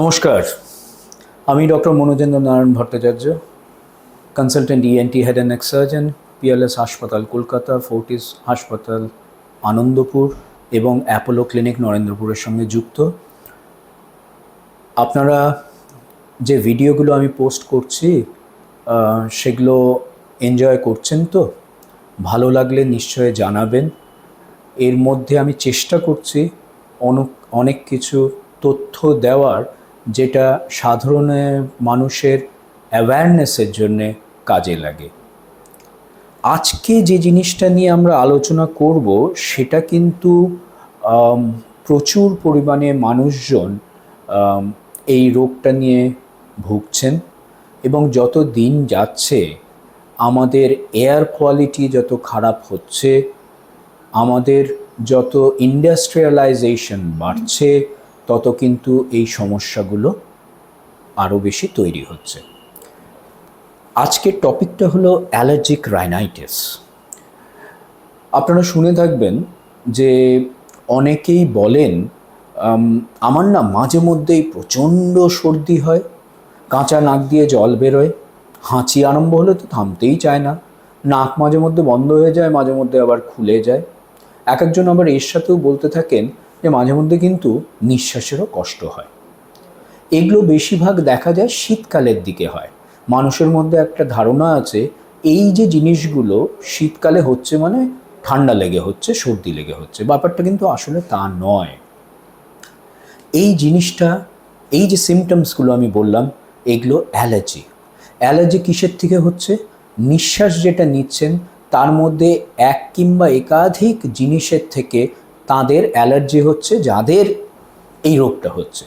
নমস্কার। আমি doctor Manojendra Narayan Bhattacharya consultant ENT head and neck surgeon PLS হাসপাতাল কলকাতা ফোর্টিস হাসপাতাল আনন্দপুর এবং অ্যাপোলো ক্লিনিক নরেন্দ্রপুরের সঙ্গে যুক্ত। আপনারা যে ভিডিওগুলো আমি পোস্ট করছি সেগুলো এনজয় করছেন তো? ভালো লাগলে নিশ্চয় জানাবেন। এর মধ্যে আমি চেষ্টা করছি অনেক কিছু তথ্য দেওয়ার। যেটা সাধারণ মানুষের অ্যাওয়ারনেসের জন্যে কাজে লাগে। আজকে যে জিনিসটা নিয়ে আমরা আলোচনা করব, সেটা কিন্তু প্রচুর পরিমাণে মানুষজন এই রোগটা নিয়ে ভুগছেন এবং যত দিন যাচ্ছে, আমাদের এয়ার কোয়ালিটি যত খারাপ হচ্ছে, আমাদের যত ইন্ডাস্ট্রিয়ালাইজেশন বাড়ছে তত কিন্তু এই সমস্যাগুলো আরও বেশি তৈরি হচ্ছে। আজকের টপিকটা হলো অ্যালার্জিক রাইনাইটিস। আপনারা শুনে থাকবেন যে অনেকেই বলেন "আম, আমার না মাঝে মধ্যেই প্রচণ্ড সর্দি হয় কাঁচা নাক দিয়ে জল বেরোয় হাঁচি আরম্ভ হলে তো থামতেই চায় না নাক মাঝে মধ্যে বন্ধ হয়ে যায় মাঝে মধ্যে আবার খুলে যায়। এক একজন আবার এর সাথেও বলতে থাকেন যে মাঝে মধ্যে কিন্তু নিঃশ্বাসেরও কষ্ট হয়। এগুলো বেশিরভাগ দেখা যায় শীতকালের দিকে হয়। মানুষের মধ্যে একটা ধারণা আছে, এই যে জিনিসগুলো শীতকালে হচ্ছে মানে ঠান্ডা লেগে হচ্ছে, সর্দি লেগে হচ্ছে, ব্যাপারটা কিন্তু আসলে তা নয়। এই জিনিসটা, এই যে সিমটমসগুলো আমি বললাম, এগুলো অ্যালার্জি অ্যালার্জি কিসের থেকে হচ্ছে? নিঃশ্বাস যেটা নিচ্ছেন, তার মধ্যে এক কিংবা একাধিক জিনিসের থেকে তাদের অ্যালার্জি হচ্ছে, যাদের এই রোগটা হচ্ছে।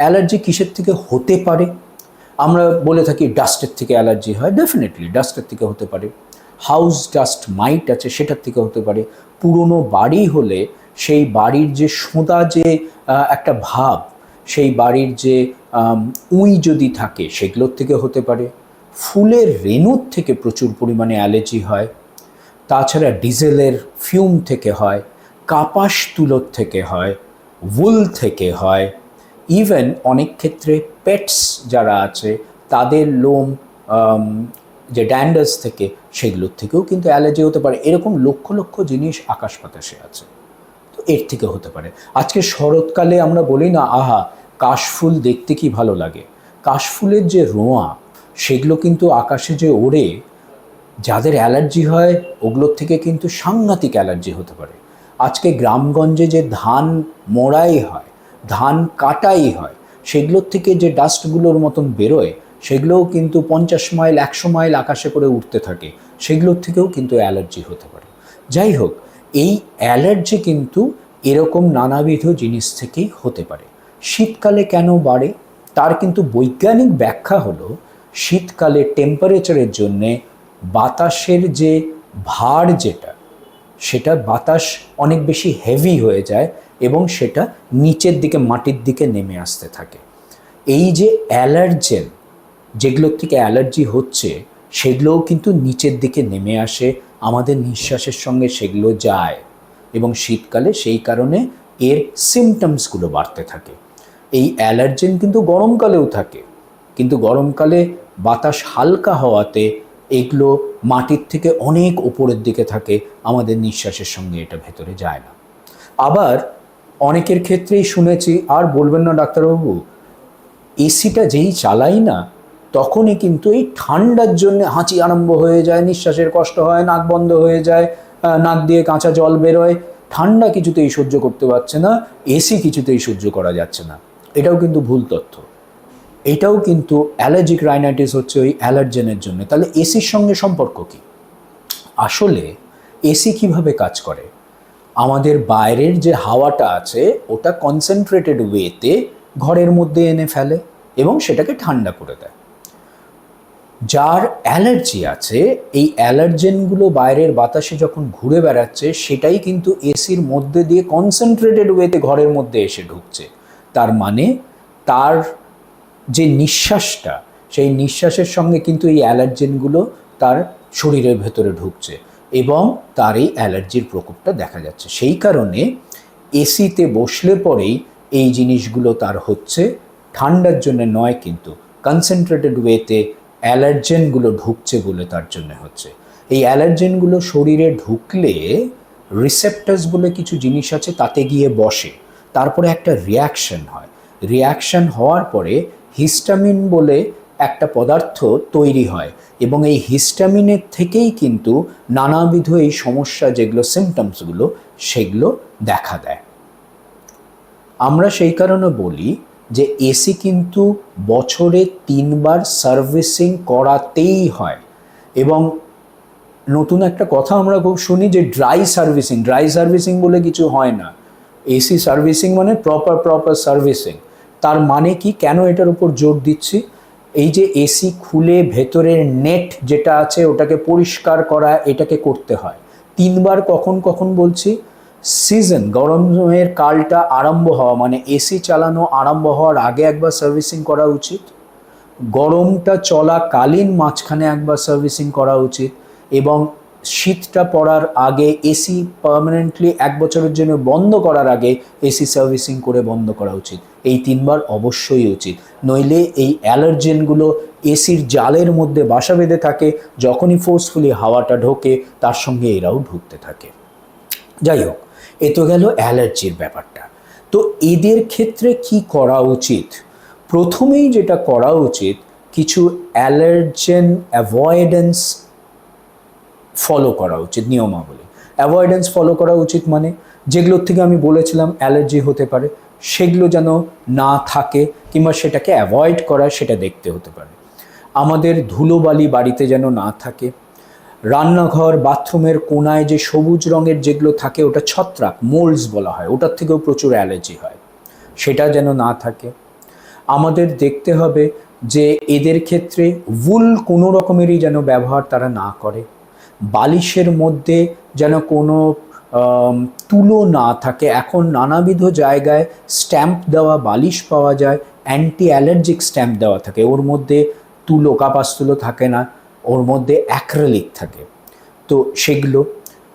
অ্যালার্জি কিসের থেকে হতে পারে? আমরা বলে থাকি ডাস্টের থেকে অ্যালার্জি হয়, ডেফিনেটলি ডাস্টের থেকে হতে পারে। হাউস ডাস্ট মাইট আছে, সেটার থেকে হতে পারে। পুরনো বাড়ি হলে সেই বাড়ির যে সোঁদা যে একটা ভাব, সেই বাড়ির যে উই যদি থাকে, সেগুলোর থেকে হতে পারে। ফুলের রেণুর থেকে প্রচুর পরিমাণে অ্যালার্জি হয়। তাছাড়া ডিজেলের ফিউম থেকে হয়। কাপাস তুলোর থেকে হয়, উল থেকে হয়। ইভেন অনেক ক্ষেত্রে পেটস যারা আছে, তাদের লোম যে ড্যান্ডাস থেকে, সেগুলোর থেকেও কিন্তু অ্যালার্জি হতে পারে। এরকম লক্ষ লক্ষ জিনিস আকাশ বাতাসে আছে। তো এর থেকে হতে পারে। আজকে শরৎকালে আমরা বলি না, আহা, কাশফুল দেখতে কি ভালো লাগে? কাশফুলের যে রোঁয়া, সেগুলো কিন্তু আকাশে যে ওড়ে, যাদের অ্যালার্জি হয়, ওগুলোর থেকে কিন্তু সাংঘাতিক অ্যালার্জি হতে পারে। আজকে গ্রামগঞ্জে যে ধান মোড়াই হয়, ধান কাটাই হয়, সেগুলোর থেকে যে ডাস্টগুলোর মতন বেরোয়, সেগুলোও কিন্তু পঞ্চাশ মাইল, একশো মাইল আকাশে করে উঠতে থাকে। সেগুলোর থেকেও কিন্তু অ্যালার্জি হতে পারে। যাই হোক, এই অ্যালার্জি কিন্তু এরকম নানাবিধ জিনিস থেকেই হতে পারে। শীতকালে কেন বাড়ে? তার কিন্তু বৈজ্ঞানিক ব্যাখ্যা হলো, শীতকালে টেম্পারেচারের জন্যে বাতাসের যে ভার যেটা সেটা বাতাস অনেক বেশি হেভি হয়ে যায় এবং সেটা নিচের দিকে, মাটির দিকে নেমে আসতে থাকে। এই যে অ্যালার্জেন যেগুলোর থেকে অ্যালার্জি হচ্ছে, সেগুলোও কিন্তু নিচের দিকে নেমে আসে, আমাদের নিঃশ্বাসের সঙ্গে সেগুলো যায় এবং শীতকালে সেই কারণে এর সিমটমসগুলো বাড়তে থাকে। এই অ্যালার্জেন কিন্তু গরমকালেও থাকে, কিন্তু গরমকালে বাতাস হালকা হওয়াতে এগুলো মাটির থেকে অনেক উপরের দিকে থাকে, আমাদের নিঃশ্বাসের সঙ্গে এটা ভেতরে যায় না। আবার অনেকের ক্ষেত্রেই শুনেছি, আর বলবেন না ডাক্তারবাবু, এসিটা যেই চালাই না, তখনই কিন্তু এই ঠান্ডার জন্য হাঁচি আরম্ভ হয়ে যায়, নিঃশ্বাসের কষ্ট হয়, নাক বন্ধ হয়ে যায় নাক দিয়ে কাঁচা জল বেরোয় ঠান্ডা কিছুতেই সহ্য করতে পারছে না, এসি কিছুতেই সহ্য করা যাচ্ছে না। এটাও কিন্তু ভুল তথ্য। এটাও কিন্তু অ্যালার্জিক রাইনাইটিস হচ্ছে ওই অ্যালার্জেনের জন্য। তাহলে এসির সঙ্গে সম্পর্ক কী? আসলে এসি কীভাবে কাজ করে? আমাদের বাইরের যে হাওয়াটা আছে, ওটা কনসেন্ট্রেটেড ওয়েতে ঘরের মধ্যে এনে ফেলে এবং সেটাকে ঠান্ডা করে দেয়। যার অ্যালার্জি আছে, এই অ্যালার্জেনগুলো বাইরের বাতাসে যখন ঘুরে বেড়াচ্ছে, সেটাই কিন্তু এসির মধ্যে দিয়ে কনসেন্ট্রেটেড ওয়েতে ঘরের মধ্যে এসে ঢুকছে। তার মানে তার যে নিঃশ্বাসটা, সেই নিঃশ্বাসের সঙ্গে কিন্তু এই অ্যালার্জেনগুলো তার শরীরের ভেতরে ঢুকছে এবং তার এই অ্যালার্জির প্রকোপটা দেখা যাচ্ছে। সেই কারণে এসিতে বসলে পরেই এই জিনিসগুলো তার হচ্ছে। ঠান্ডার জন্য নয় কিন্তু কনসেন্ট্রেটেড ওয়েতে অ্যালার্জেনগুলো ঢুকছে বলে তার জন্য হচ্ছে। এই অ্যালার্জেনগুলো শরীরে ঢুকলে রিসেপ্টার্স বলে কিছু জিনিস আছে, তাতে গিয়ে বসে। তারপরে একটা রিয়াকশন হয়। রিয়াকশন হওয়ার পরে হিস্টামিন বলে একটা পদার্থ তৈরি হয় এবং এই হিস্টামিনের থেকেই কিন্তু নানাবিধ এই সমস্যা যেগুলো সিমটমসগুলো সেগুলো দেখা দেয়। আমরা সেই কারণে বলি যে এসি কিন্তু বছরে তিনবার সার্ভিসিং করাতেই হয় এবং নতুন একটা কথা আমরা খুব শুনি যে ড্রাই সার্ভিসিং ড্রাই সার্ভিসিং বলে কিছু হয় না। এসি সার্ভিসিং মানে প্রপার প্রপার সার্ভিসিং তার মানে কি? কেন এটার উপর জোর দিচ্ছি? এই যে এসি খুলে ভেতরের নেট যেটা আছে, ওটাকে পরিষ্কার করা, এটাকে করতে হয়। তিনবার কখন কখন বলছি? সিজন গরমের কালটা আরম্ভ হওয়া মানে এসি চালানো আরম্ভ হওয়ার আগে একবার সার্ভিসিং করা উচিত। গরমটা চলাকালীন মাঝখানে একবার সার্ভিসিং করা উচিত। এবং শীতটা পড়ার আগে এসি পার্মানেন্টলি এক বছরের জন্য বন্ধ করার আগে এসি সার্ভিসিং করে বন্ধ করা উচিত। এই তিনবার অবশ্যই উচিত। নইলে এই অ্যালার্জেনগুলো এসির জালের মধ্যে বাসা বেঁধে থাকে, যখনই ফোর্সফুলি হাওয়াটা ঢোকে, তার সঙ্গে এরাও ঢুকতে থাকে। যাই হোক, এ তো গেল অ্যালার্জির ব্যাপারটা। তো এদের ক্ষেত্রে কি করা উচিত? প্রথমেই যেটা করা উচিত, কিছু অ্যালার্জেন অ্যাভয়েডেন্স ফলো করা উচিত, নিয়মাবলী। অ্যাভয়েডেন্স ফলো করা উচিত মানে যেগুলোর থেকে আমি বলেছিলাম অ্যালার্জি হতে পারে, সেগুলো যেন না থাকে কিংবা সেটাকে অ্যাভয়েড করা সেটা দেখতে হতে পারে। আমাদের ধুলোবালি বাড়িতে যেন না থাকে, রান্নাঘর, বাথরুমের কোনায় যে সবুজ রঙের যেগুলো থাকে ওটা ছত্রাক মোল্ডস বলা হয়, ওটার থেকেও প্রচুর অ্যালার্জি হয়। সেটা যেন না থাকে। আমাদের দেখতে হবে যে এদের ক্ষেত্রে উল কোনো রকমেরই যেন ব্যবহার তারা না করে। বালিশের মধ্যে যেন কোনো তুলো না থাকে। এখন নানাবিধ জায়গায় স্ট্যাম্প দেওয়া বালিশ পাওয়া যায় অ্যান্টি অ্যালার্জিক স্ট্যাম্প দেওয়া থাকে। ওর মধ্যে তুলো, কাপাস তুলো থাকে না, ওর মধ্যে অ্যাক্রেলিক থাকে। তো সেগুলো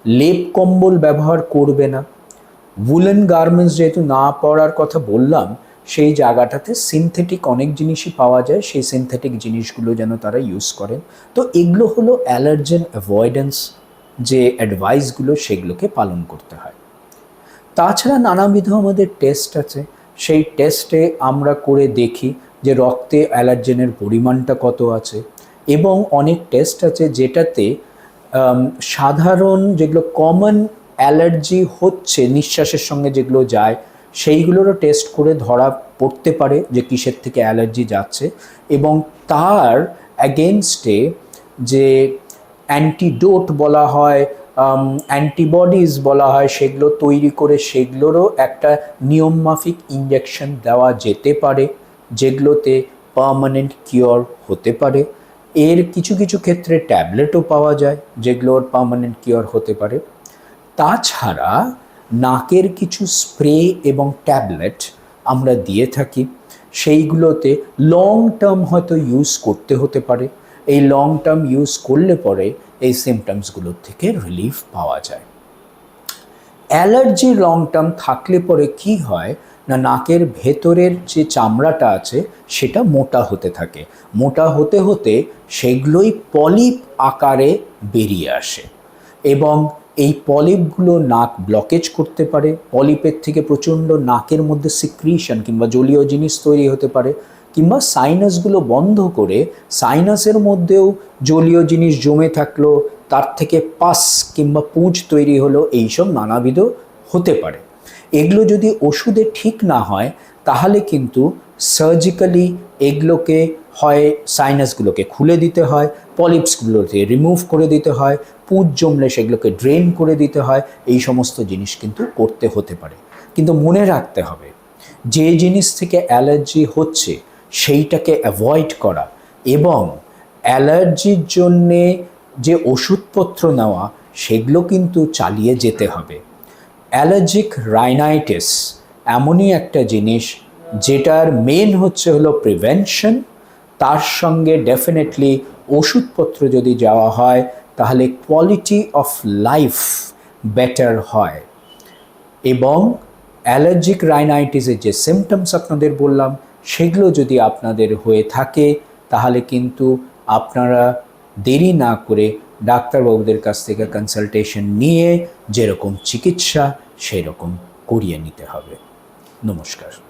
লেপ কম্বল ব্যবহার করবে না। উলেন গার্মেন্টস যেহেতু না পরার কথা বললাম সেই জায়গাটাতে সিনথেটিক অনেক জিনিসই পাওয়া যায়, সেই সিনথেটিক জিনিসগুলো যেন তারা ইউজ করেন। তো এগুলো হলো অ্যালার্জেন অ্যাভয়েডেন্স, যে অ্যাডভাইসগুলো সেগুলোকে পালন করতে হয়। তাছাড়া নানাবিধ আমাদের টেস্ট আছে। সেই টেস্টে আমরা করে দেখি যে রক্তে অ্যালার্জেনের পরিমাণটা কত আছে। এবং অনেক টেস্ট আছে যেটাতে সাধারণ যেগুলো কমন অ্যালার্জি হচ্ছে, নিঃশ্বাসের সঙ্গে যেগুলো যায় সেইগুলোরও টেস্ট করে ধরা পড়তে পারে যে কিসের থেকে অ্যালার্জি যাচ্ছে এবং তার অ্যাগেনস্টে যে অ্যান্টিডোট বলা হয় অ্যান্টিবডিজ বলা হয়, সেগুলো তৈরি করে সেগুলোরও একটা নিয়মমাফিক ইঞ্জেকশন দেওয়া যেতে পারে, যেগুলোতে পার্মানেন্ট কিওর হতে পারে। এর কিছু কিছু ক্ষেত্রে ট্যাবলেটও পাওয়া যায়, যেগুলোর পার্মানেন্ট কিওর হতে পারে। তাছাড়া নাকের কিছু স্প্রে এবং ট্যাবলেট আমরা দিয়ে থাকি। সেইগুলোতে লং টার্ম হয়তো ইউজ করতে হতে পারে। এই লং টার্ম ইউজ করলে পরে এই সিমটমসগুলোর থেকে রিলিফ পাওয়া যায়। অ্যালার্জি লং টার্ম থাকলে পরে কি হয়? না, নাকের ভেতরের যে চামড়াটা আছে, সেটা মোটা হতে থাকে। মোটা হতে হতে সেগুলোই পলিপ আকারে বেরিয়ে আসে। এবং এই পলিপগুলো নাক ব্লকেজ করতে পারে পলিপের থেকে প্রচণ্ড নাকের মধ্যে সিক্রিশন কিংবা জলীয় জিনিস তৈরি হতে পারে, কিংবা সাইনাসগুলো বন্ধ করে সাইনাসের মধ্যেও জলীয় জিনিস জমে থাকল, তার থেকে পাস কিংবা পুঁজ তৈরি হলো, এইসব নানাবিধ হতে পারে। এগুলো যদি ওষুধে ঠিক না হয়, তাহলে কিন্তু সার্জিক্যালি এগুলোকে হয় সাইনাসগুলোকে খুলে দিতে হয় পলিপসগুলোকে রিমুভ করে দিতে হয় পুঁজ জমলে সেগুলোকে ড্রেন করে দিতে হয়, এই সমস্ত জিনিস কিন্তু করতে হতে পারে। কিন্তু মনে রাখতে হবে, যে জিনিস থেকে অ্যালার্জি হচ্ছে, সেইটাকে অ্যাভয়েড করা এবং অ্যালার্জির জন্যে যে ওষুধপত্র নেওয়া, সেগুলো কিন্তু চালিয়ে যেতে হবে। অ্যালার্জিক রাইনাইটিস এমনই একটা জিনিস, যেটার মেন হচ্ছে হলো প্রিভেনশন তার সঙ্গে ডেফিনেটলি ওষুধপত্র যদি যাওয়া হয়, তাহলে কোয়ালিটি অফ লাইফ বেটার হয়। এবং অ্যালার্জিক রাইনাইটিসের যে সিমটমস আপনাদের বললাম, সেগুলো যদি আপনাদের হয়ে থাকে, তাহলে কিন্তু আপনারা দেরি না করে ডাক্তারবাবুদের কাছ থেকে কনসালটেশন নিয়ে যেরকম চিকিৎসা সেই রকম করিয়ে নিতে হবে। নমস্কার।